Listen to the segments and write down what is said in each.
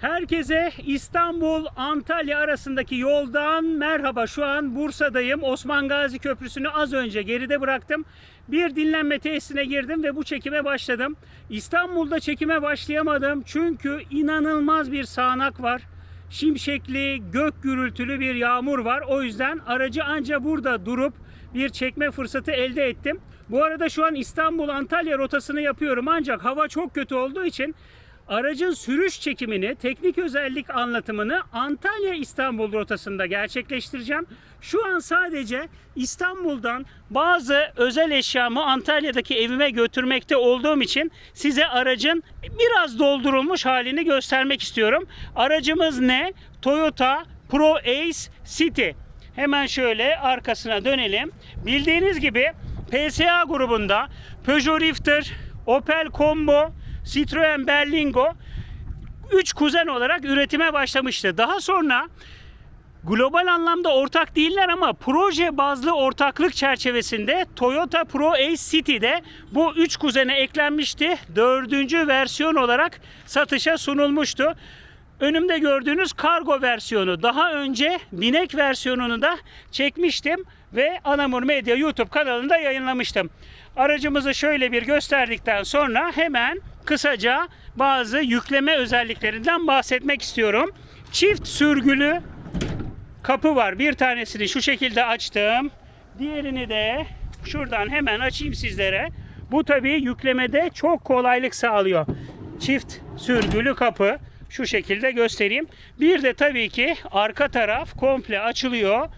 Herkese İstanbul Antalya arasındaki yoldan merhaba. Şu an Bursa'dayım. Osman Gazi Köprüsü'nü az önce geride bıraktım. Bir dinlenme tesisine girdim ve bu çekime başladım. İstanbul'da çekime başlayamadım çünkü inanılmaz bir sağanak var. Şimşekli, gök gürültülü bir yağmur var. O yüzden aracı anca burada durup bir çekme fırsatı elde ettim. Bu arada şu an İstanbul Antalya rotasını yapıyorum ancak hava çok kötü olduğu için Aracın sürüş çekimini, teknik özellik anlatımını Antalya İstanbul rotasında gerçekleştireceğim. Şu an sadece İstanbul'dan bazı özel eşyamı Antalya'daki evime götürmekte olduğum için size aracın biraz doldurulmuş halini göstermek istiyorum. Aracımız ne? Toyota Pro Ace City. Hemen şöyle arkasına dönelim. Bildiğiniz gibi PSA grubunda Peugeot Rifter, Opel Combo, Citroen Berlingo 3 kuzen olarak üretime başlamıştı. Daha sonra global anlamda ortak değiller ama proje bazlı ortaklık çerçevesinde Toyota Pro Ace City'de bu 3 kuzene eklenmişti. Dördüncü versiyon olarak satışa sunulmuştu. Önümde gördüğünüz kargo versiyonu. Daha önce binek versiyonunu da çekmiştim ve Anamur Medya YouTube kanalında yayınlamıştım. Aracımızı şöyle bir gösterdikten sonra hemen kısaca bazı yükleme özelliklerinden bahsetmek istiyorum. Çift sürgülü kapı var. Bir tanesini şu şekilde açtım. Diğerini de şuradan hemen açayım sizlere. Bu tabii yüklemede çok kolaylık sağlıyor. Çift sürgülü kapı şu şekilde göstereyim. Bir de tabii ki arka taraf komple açılıyor.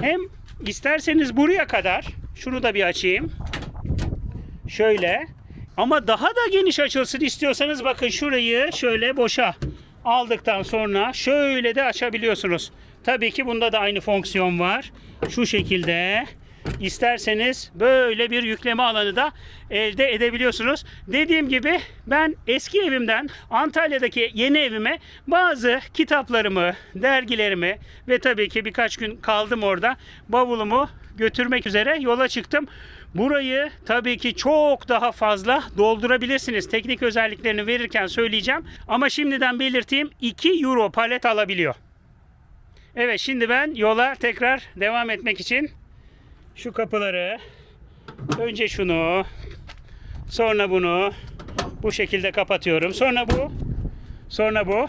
Hem isterseniz buraya kadar şunu da bir açayım. Şöyle. Ama daha da geniş açılsın istiyorsanız bakın şurayı şöyle boşa aldıktan sonra şöyle de açabiliyorsunuz. Tabii ki bunda da aynı fonksiyon var. Şu şekilde isterseniz böyle bir yükleme alanı da elde edebiliyorsunuz. Dediğim gibi ben eski evimden Antalya'daki yeni evime bazı kitaplarımı, dergilerimi ve tabii ki birkaç gün kaldım orada. Bavulumu götürmek üzere yola çıktım. Burayı tabii ki çok daha fazla doldurabilirsiniz. Teknik özelliklerini verirken söyleyeceğim. Ama şimdiden belirteyim 2 euro palet alabiliyor. Evet şimdi ben yola tekrar devam etmek için şu kapıları önce şunu sonra bunu bu şekilde kapatıyorum. Sonra bu sonra bu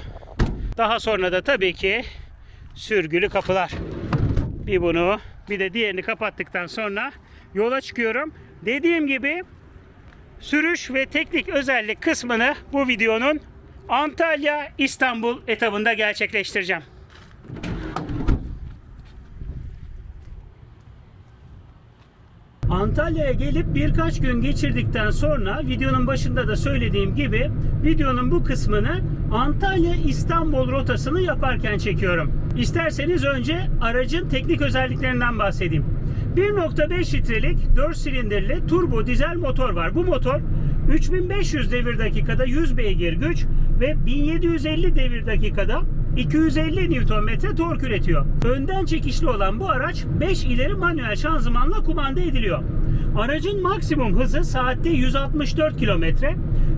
daha sonra da tabii ki sürgülü kapılar. Bir bunu bir de diğerini kapattıktan sonra yola çıkıyorum. Dediğim gibi sürüş ve teknik özellik kısmını bu videonun Antalya İstanbul etabında gerçekleştireceğim. Antalya'ya gelip birkaç gün geçirdikten sonra videonun başında da söylediğim gibi videonun bu kısmını Antalya İstanbul rotasını yaparken çekiyorum. İsterseniz önce aracın teknik özelliklerinden bahsedeyim. 1.5 litrelik 4 silindirli turbo dizel motor var. Bu motor 3500 devir dakikada 100 beygir güç ve 1750 devir dakikada 250 Nm tork üretiyor. Önden çekişli olan bu araç 5 ileri manuel şanzımanla kumanda ediliyor. Aracın maksimum hızı saatte 164 km,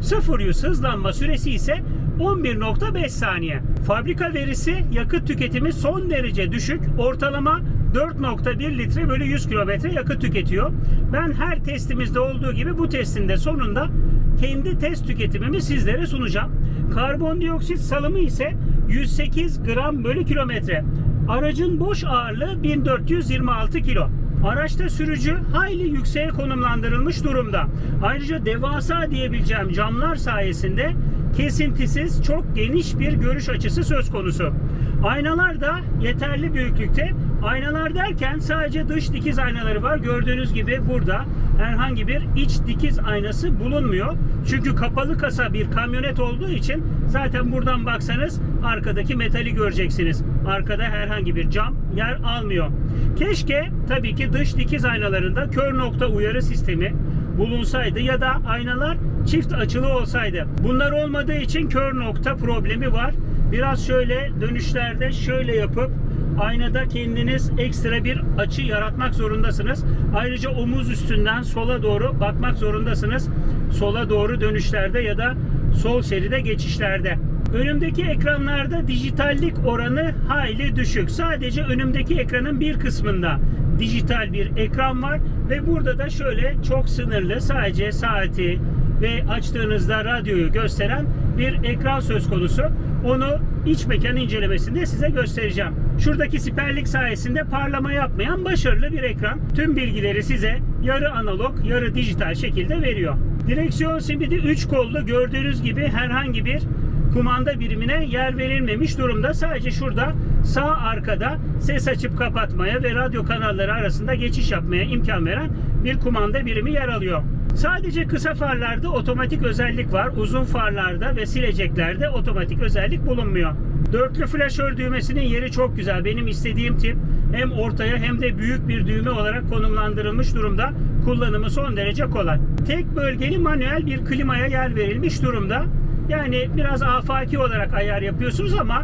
0-100 hızlanma süresi ise 11.5 saniye. Fabrika verisi yakıt tüketimi son derece düşük. Ortalama 4.1 litre bölü 100 kilometre yakıt tüketiyor. Ben her testimizde olduğu gibi bu testin de sonunda kendi test tüketimimi sizlere sunacağım. Karbondioksit salımı ise 108 gram bölü kilometre. Aracın boş ağırlığı 1426 kilo. Araçta sürücü hayli yükseğe konumlandırılmış durumda. Ayrıca devasa diyebileceğim camlar sayesinde kesintisiz çok geniş bir görüş açısı söz konusu. Aynalar da yeterli büyüklükte. Aynalar derken sadece dış dikiz aynaları var. Gördüğünüz gibi burada herhangi bir iç dikiz aynası bulunmuyor. Çünkü kapalı kasa bir kamyonet olduğu için zaten buradan baksanız arkadaki metali göreceksiniz. Arkada herhangi bir cam yer almıyor. Keşke tabii ki dış dikiz aynalarında kör nokta uyarı sistemi bulunsaydı ya da aynalar çift açılı olsaydı. Bunlar olmadığı için kör nokta problemi var. Biraz şöyle dönüşlerde şöyle yapıp aynada kendiniz ekstra bir açı yaratmak zorundasınız. Ayrıca omuz üstünden sola doğru bakmak zorundasınız. Sola doğru dönüşlerde ya da sol şeride geçişlerde. Önümdeki ekranlarda dijitallik oranı hayli düşük. Sadece önümdeki ekranın bir kısmında dijital bir ekran var ve burada da şöyle çok sınırlı sadece saati ve açtığınızda radyoyu gösteren bir ekran söz konusu. Onu iç mekan incelemesinde size göstereceğim. Şuradaki siperlik sayesinde parlama yapmayan başarılı bir ekran. Tüm bilgileri size yarı analog, yarı dijital şekilde veriyor. Direksiyon simidi 3 kollu gördüğünüz gibi herhangi bir kumanda birimine yer verilmemiş durumda. Sadece şurada sağ arkada ses açıp kapatmaya ve radyo kanalları arasında geçiş yapmaya imkan veren bir kumanda birimi yer alıyor. Sadece kısa farlarda otomatik özellik var. Uzun farlarda ve sileceklerde otomatik özellik bulunmuyor. Dörtlü flaşör düğmesinin yeri çok güzel. Benim istediğim tip hem ortaya hem de büyük bir düğme olarak konumlandırılmış durumda. Kullanımı son derece kolay. Tek bölgeli manuel bir klimaya yer verilmiş durumda. Yani biraz afaki olarak ayar yapıyorsunuz ama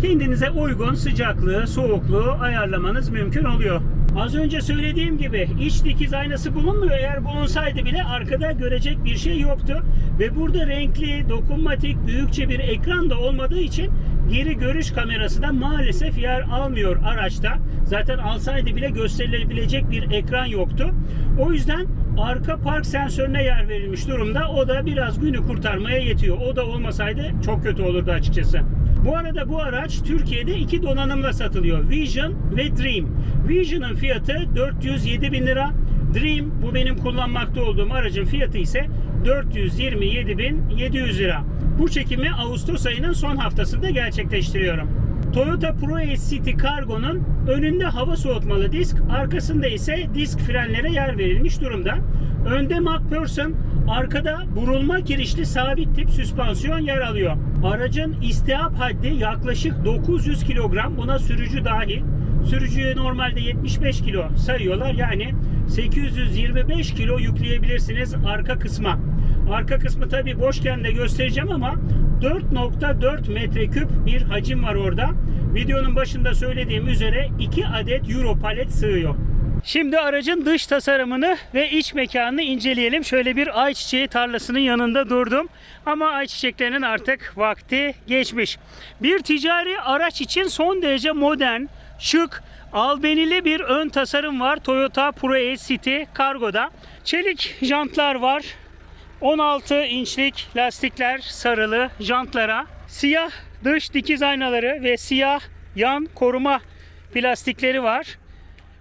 kendinize uygun sıcaklığı, soğukluğu ayarlamanız mümkün oluyor. Az önce söylediğim gibi iç dikiz aynası bulunmuyor. Eğer bulunsaydı bile arkada görecek bir şey yoktu. Ve burada renkli, dokunmatik, büyükçe bir ekran da olmadığı için geri görüş kamerası da maalesef yer almıyor araçta. Zaten alsaydı bile gösterilebilecek bir ekran yoktu. O yüzden arka park sensörüne yer verilmiş durumda. O da biraz günü kurtarmaya yetiyor. O da olmasaydı çok kötü olurdu açıkçası. Bu arada bu araç Türkiye'de iki donanımla satılıyor. Vision ve Dream. Vision'ın fiyatı 407 bin lira. Dream bu benim kullanmakta olduğum aracın fiyatı ise 427.700 lira. Bu çekimi Ağustos ayının son haftasında gerçekleştiriyorum. Toyota Pro-Ace City Cargo'nun önünde hava soğutmalı disk, arkasında ise disk frenlere yer verilmiş durumda. Önde MacPherson, arkada burulma kirişli sabit tip süspansiyon yer alıyor. Aracın istihap haddi yaklaşık 900 kilogram, buna sürücü dahil. Sürücüye normalde 75 kilo sayıyorlar. Yani 825 kilo yükleyebilirsiniz arka kısma. Arka kısmı tabi boşken de göstereceğim ama 4.4 metreküp bir hacim var orada. Videonun başında söylediğim üzere 2 adet Euro palet sığıyor. Şimdi aracın dış tasarımını ve iç mekanını inceleyelim. Şöyle bir ayçiçeği tarlasının yanında durdum. Ama ayçiçeklerinin artık vakti geçmiş. Bir ticari araç için son derece modern, şık, albenili bir ön tasarım var Toyota Pro-Ace City Cargo'da. Çelik jantlar var. 16 inçlik lastikler sarılı jantlara. Siyah dış dikiz aynaları ve siyah yan koruma plastikleri var.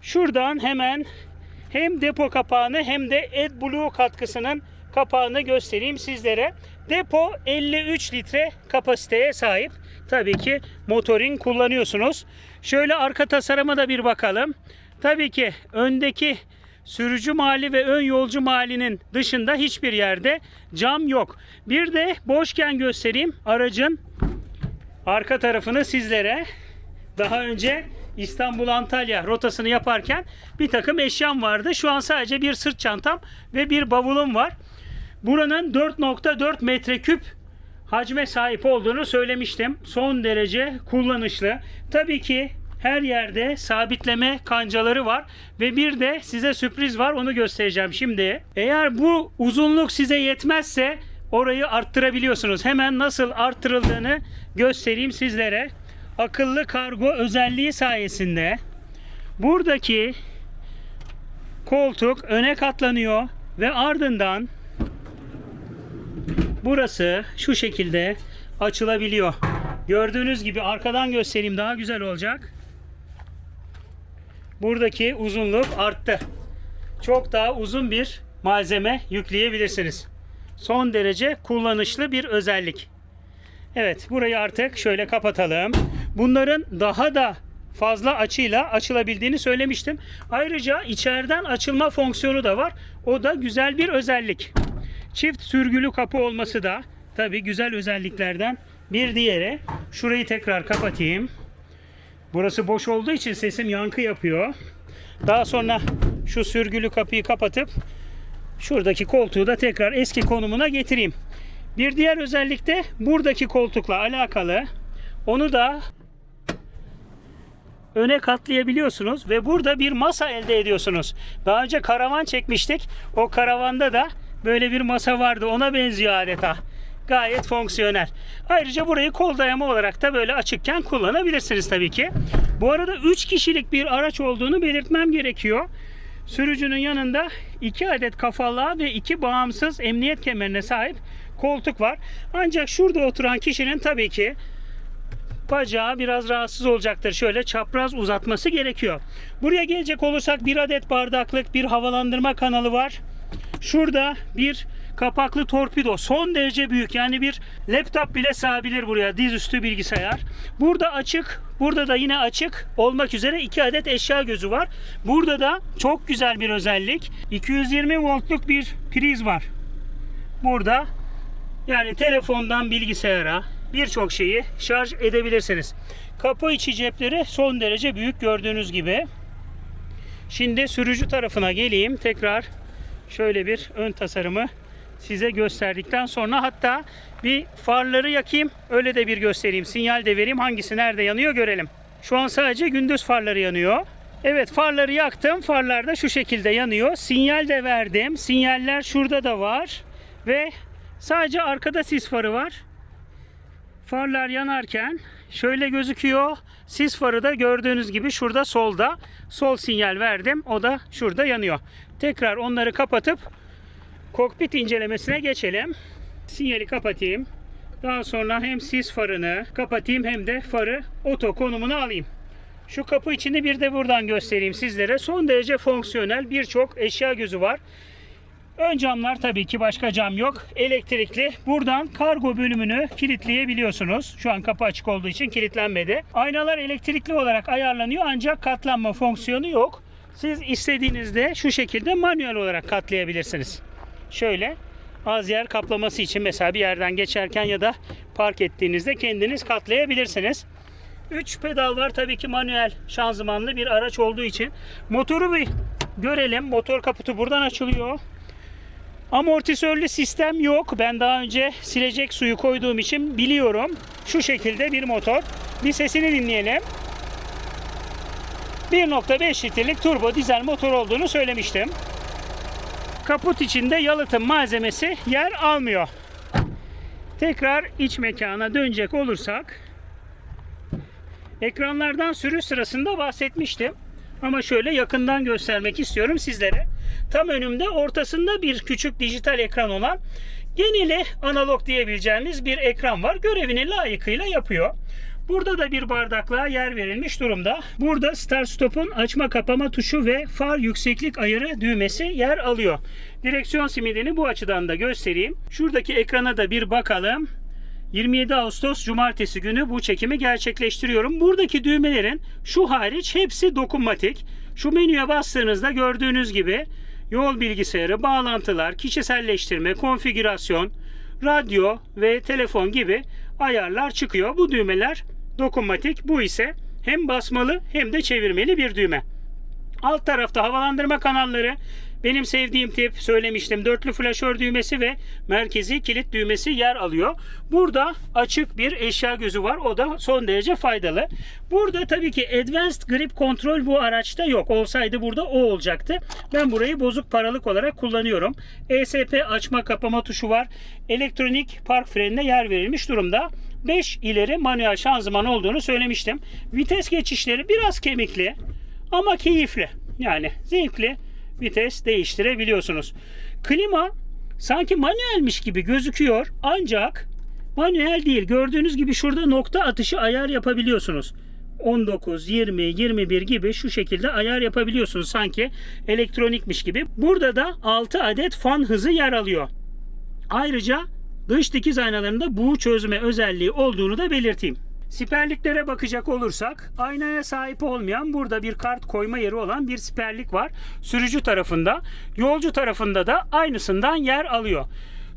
Şuradan hemen hem depo kapağını hem de AdBlue katkısının kapağını göstereyim sizlere. Depo 53 litre kapasiteye sahip. Tabii ki motorin kullanıyorsunuz. Şöyle arka tasarıma da bir bakalım. Tabii ki öndeki sürücü mali ve ön yolcu malinin dışında hiçbir yerde cam yok. Bir de boşken göstereyim aracın arka tarafını sizlere. Daha önce İstanbul Antalya rotasını yaparken bir takım eşyam vardı. Şu an sadece bir sırt çantam ve bir bavulum var. Buranın 4.4 metreküp hacme sahip olduğunu söylemiştim. Son derece kullanışlı. Tabii ki her yerde sabitleme kancaları var ve bir de size sürpriz var onu göstereceğim şimdi. Eğer bu uzunluk size yetmezse orayı arttırabiliyorsunuz. Hemen nasıl arttırıldığını göstereyim sizlere. Akıllı kargo özelliği sayesinde buradaki koltuk öne katlanıyor ve ardından burası şu şekilde açılabiliyor. Gördüğünüz gibi arkadan göstereyim daha güzel olacak. Buradaki uzunluk arttı. Çok daha uzun bir malzeme yükleyebilirsiniz. Son derece kullanışlı bir özellik. Evet burayı artık şöyle kapatalım. Bunların daha da fazla açıyla açılabildiğini söylemiştim. Ayrıca içeriden açılma fonksiyonu da var. O da güzel bir özellik. Çift sürgülü kapı olması da tabi güzel özelliklerden bir diğeri. Şurayı tekrar kapatayım. Burası boş olduğu için sesim yankı yapıyor. Daha sonra şu sürgülü kapıyı kapatıp şuradaki koltuğu da tekrar eski konumuna getireyim. Bir diğer özellik de buradaki koltukla alakalı. Onu da öne katlayabiliyorsunuz ve burada bir masa elde ediyorsunuz. Daha önce karavan çekmiştik. O karavanda da böyle bir masa vardı. Ona benziyor adeta. Gayet fonksiyonel. Ayrıca burayı kol dayama olarak da böyle açıkken kullanabilirsiniz tabii ki. Bu arada 3 kişilik bir araç olduğunu belirtmem gerekiyor. Sürücünün yanında 2 adet kafalığa ve 2 bağımsız emniyet kemerine sahip koltuk var. Ancak şurada oturan kişinin tabii ki bacağı biraz rahatsız olacaktır. Şöyle çapraz uzatması gerekiyor. Buraya gelecek olursak bir adet bardaklık, bir havalandırma kanalı var. Şurada bir kapaklı torpido son derece büyük yani bir laptop bile sığabilir buraya dizüstü bilgisayar. Burada açık burada da yine açık olmak üzere iki adet eşya gözü var. Burada da çok güzel bir özellik 220 voltluk bir priz var. Burada yani telefondan bilgisayara birçok şeyi şarj edebilirsiniz. Kapı içi cepleri son derece büyük gördüğünüz gibi. Şimdi sürücü tarafına geleyim. Tekrar şöyle bir ön tasarımı size gösterdikten sonra hatta bir farları yakayım. Öyle de bir göstereyim. Sinyal de vereyim. Hangisi nerede yanıyor görelim. Şu an sadece gündüz farları yanıyor. Evet farları yaktım. Farlar da şu şekilde yanıyor. Sinyal de verdim. Sinyaller şurada da var. Ve sadece arkada sis farı var. Farlar yanarken şöyle gözüküyor. Sis farı da gördüğünüz gibi şurada solda. Sol sinyal verdim. O da şurada yanıyor. Tekrar onları kapatıp kokpit incelemesine geçelim. Sinyali kapatayım. Daha sonra hem sis farını kapatayım hem de farı oto konumunu alayım. Şu kapı içini bir de buradan göstereyim sizlere. Son derece fonksiyonel birçok eşya gözü var. Ön camlar tabii ki başka cam yok. Elektrikli. Buradan kargo bölümünü kilitleyebiliyorsunuz. Şu an kapı açık olduğu için kilitlenmedi. Aynalar elektrikli olarak ayarlanıyor ancak katlanma fonksiyonu yok. Siz istediğinizde şu şekilde manuel olarak katlayabilirsiniz. Şöyle az yer kaplaması için mesela bir yerden geçerken ya da park ettiğinizde kendiniz katlayabilirsiniz. 3 pedal var tabii ki manuel şanzımanlı bir araç olduğu için. Motoru bir görelim. Motor kaputu buradan açılıyor. Amortisörlü sistem yok. Ben daha önce silecek suyu koyduğum için biliyorum. Şu şekilde bir motor. Bir sesini dinleyelim. 1.5 litrelik turbo dizel motor olduğunu söylemiştim. Kaput içinde yalıtım malzemesi yer almıyor. Tekrar iç mekana dönecek olursak ekranlardan sürüş sırasında bahsetmiştim. Ama şöyle yakından göstermek istiyorum sizlere. Tam önümde ortasında bir küçük dijital ekran olan geneli analog diyebileceğimiz bir ekran var. Görevini layıkıyla yapıyor. Burada da bir bardaklığa yer verilmiş durumda. Burada start stop'un açma kapama tuşu ve far yükseklik ayarı düğmesi yer alıyor. Direksiyon simidini bu açıdan da göstereyim. Şuradaki ekrana da bir bakalım. 27 Ağustos Cumartesi günü bu çekimi gerçekleştiriyorum. Buradaki düğmelerin şu hariç hepsi dokunmatik. Şu menüye bastığınızda gördüğünüz gibi yol bilgisayarı, bağlantılar, kişiselleştirme, konfigürasyon, radyo ve telefon gibi ayarlar çıkıyor. Bu düğmeler dokunmatik. Bu ise hem basmalı hem de çevirmeli bir düğme. Alt tarafta havalandırma kanalları benim sevdiğim tip söylemiştim. Dörtlü flaşör düğmesi ve merkezi kilit düğmesi yer alıyor. Burada açık bir eşya gözü var. O da son derece faydalı. Burada tabii ki Advanced Grip Control bu araçta yok. Olsaydı burada o olacaktı. Ben burayı bozuk paralık olarak kullanıyorum. ESP açma kapama tuşu var. Elektronik park frenine yer verilmiş durumda. 5 ileri manuel şanzıman olduğunu söylemiştim. Vites geçişleri biraz kemikli ama keyifli. Yani zevkli vites değiştirebiliyorsunuz. Klima sanki manuelmiş gibi gözüküyor ancak manuel değil. Gördüğünüz gibi şurada nokta atışı ayar yapabiliyorsunuz. 19, 20, 21 gibi şu şekilde ayar yapabiliyorsunuz sanki elektronikmiş gibi. Burada da 6 adet fan hızı yer alıyor. Ayrıca dış dikiz aynalarında buğu çözme özelliği olduğunu da belirteyim. Siperliklere bakacak olursak aynaya sahip olmayan burada bir kart koyma yeri olan bir siperlik var. Sürücü tarafında, yolcu tarafında da aynısından yer alıyor.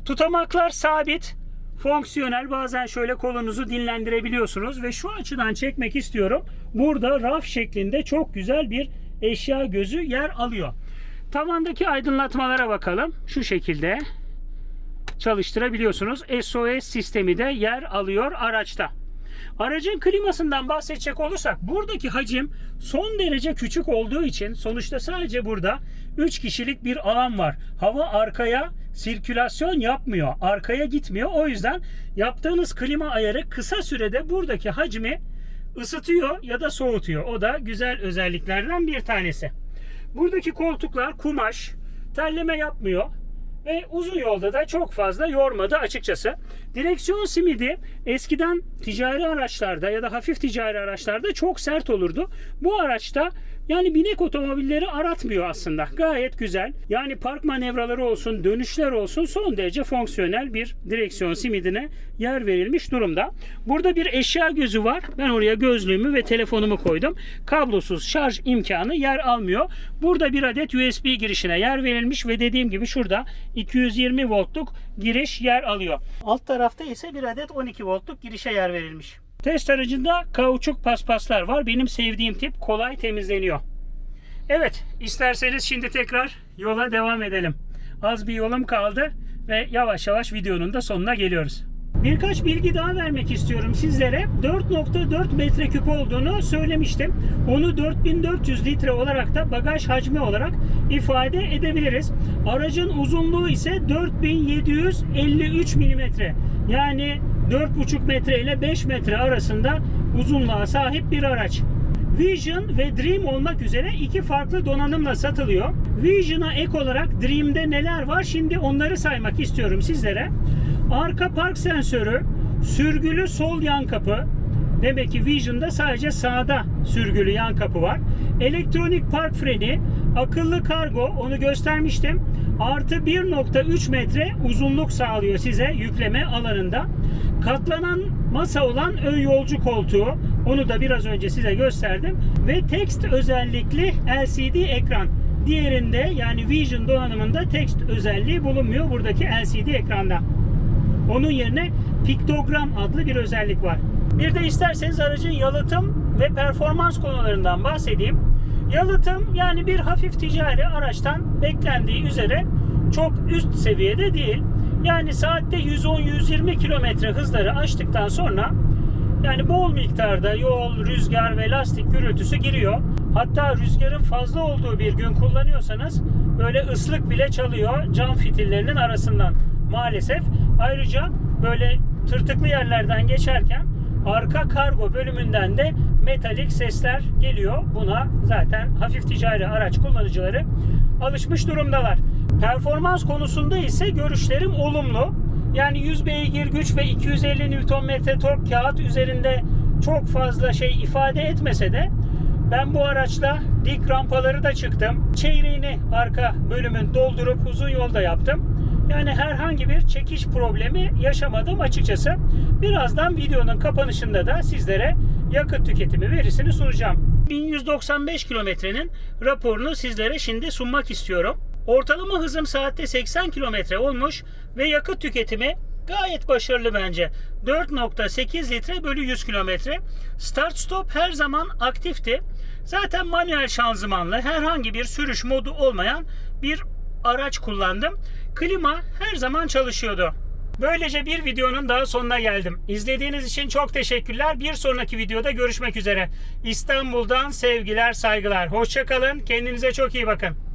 Tutamaklar sabit, fonksiyonel bazen şöyle kolunuzu dinlendirebiliyorsunuz ve şu açıdan çekmek istiyorum. Burada raf şeklinde çok güzel bir eşya gözü yer alıyor. Tavandaki aydınlatmalara bakalım. Şu şekilde çalıştırabiliyorsunuz. SOS sistemi de yer alıyor araçta. Aracın klimasından bahsedecek olursak buradaki hacim son derece küçük olduğu için sonuçta sadece burada 3 kişilik bir alan var. Hava arkaya sirkülasyon yapmıyor. Arkaya gitmiyor. O yüzden yaptığınız klima ayarı kısa sürede buradaki hacmi ısıtıyor ya da soğutuyor. O da güzel özelliklerden bir tanesi. Buradaki koltuklar kumaş, terleme yapmıyor ve uzun yolda da çok fazla yormadı açıkçası. Direksiyon simidi eskiden ticari araçlarda ya da hafif ticari araçlarda çok sert olurdu. Bu araçta yani binek otomobilleri aratmıyor aslında. Gayet güzel. Yani park manevraları olsun, dönüşler olsun son derece fonksiyonel bir direksiyon simidine yer verilmiş durumda. Burada bir eşya gözü var. Ben oraya gözlüğümü ve telefonumu koydum. Kablosuz şarj imkanı yer almıyor. Burada bir adet USB girişine yer verilmiş ve dediğim gibi şurada 220 voltluk giriş yer alıyor. Alt tarafta ise bir adet 12 voltluk girişe yer verilmiş. Test aracında kauçuk paspaslar var. Benim sevdiğim tip kolay temizleniyor. Evet, isterseniz şimdi tekrar yola devam edelim. Az bir yolum kaldı ve yavaş yavaş videonun da sonuna geliyoruz. Birkaç bilgi daha vermek istiyorum sizlere. 4.4 metreküp olduğunu söylemiştim. Onu 4400 litre olarak da bagaj hacmi olarak ifade edebiliriz. Aracın uzunluğu ise 4753 milimetre. Yani 4,5 metre ile 5 metre arasında uzunluğa sahip bir araç. Vision ve Dream olmak üzere iki farklı donanımla satılıyor. Vision'a ek olarak Dream'de neler var şimdi onları saymak istiyorum sizlere. Arka park sensörü, sürgülü sol yan kapı, Demek ki Vision'da sadece sağda sürgülü yan kapı var. Elektronik park freni, akıllı kargo onu göstermiştim. Artı 1.3 metre uzunluk sağlıyor size yükleme alanında. Katlanan masa olan ön yolcu koltuğu onu da biraz önce size gösterdim. Ve text özellikli LCD ekran. Diğerinde yani Vision donanımında text özelliği bulunmuyor buradaki LCD ekranda. Onun yerine piktogram adlı bir özellik var. Bir de isterseniz aracın yalıtım ve performans konularından bahsedeyim. Yalıtım yani bir hafif ticari araçtan beklendiği üzere çok üst seviyede değil. Yani saatte 110-120 kilometre hızları aştıktan sonra yani bol miktarda yol, rüzgar ve lastik gürültüsü giriyor. Hatta rüzgarın fazla olduğu bir gün kullanıyorsanız böyle ıslık bile çalıyor cam fitillerinin arasından maalesef. Ayrıca böyle tırtıklı yerlerden geçerken arka kargo bölümünden de metalik sesler geliyor. Buna zaten hafif ticari araç kullanıcıları alışmış durumdalar. Performans konusunda ise görüşlerim olumlu. Yani 100 beygir güç ve 250 Nm tork kağıt üzerinde çok fazla şey ifade etmese de ben bu araçla dik rampaları da çıktım. Çeyreğini arka bölümün doldurup uzun yolda yaptım. Yani herhangi bir çekiş problemi yaşamadım açıkçası. Birazdan videonun kapanışında da sizlere yakıt tüketimi verisini sunacağım. 1195 kilometrenin raporunu sizlere şimdi sunmak istiyorum. Ortalama hızım saatte 80 kilometre olmuş ve yakıt tüketimi gayet başarılı bence. 4.8 litre bölü 100 kilometre. Start stop her zaman aktifti. Zaten manuel şanzımanlı herhangi bir sürüş modu olmayan bir araç kullandım. Klima her zaman çalışıyordu. Böylece bir videonun daha sonuna geldim. İzlediğiniz için çok teşekkürler. Bir sonraki videoda görüşmek üzere. İstanbul'dan sevgiler, saygılar. Hoşçakalın. Kendinize çok iyi bakın.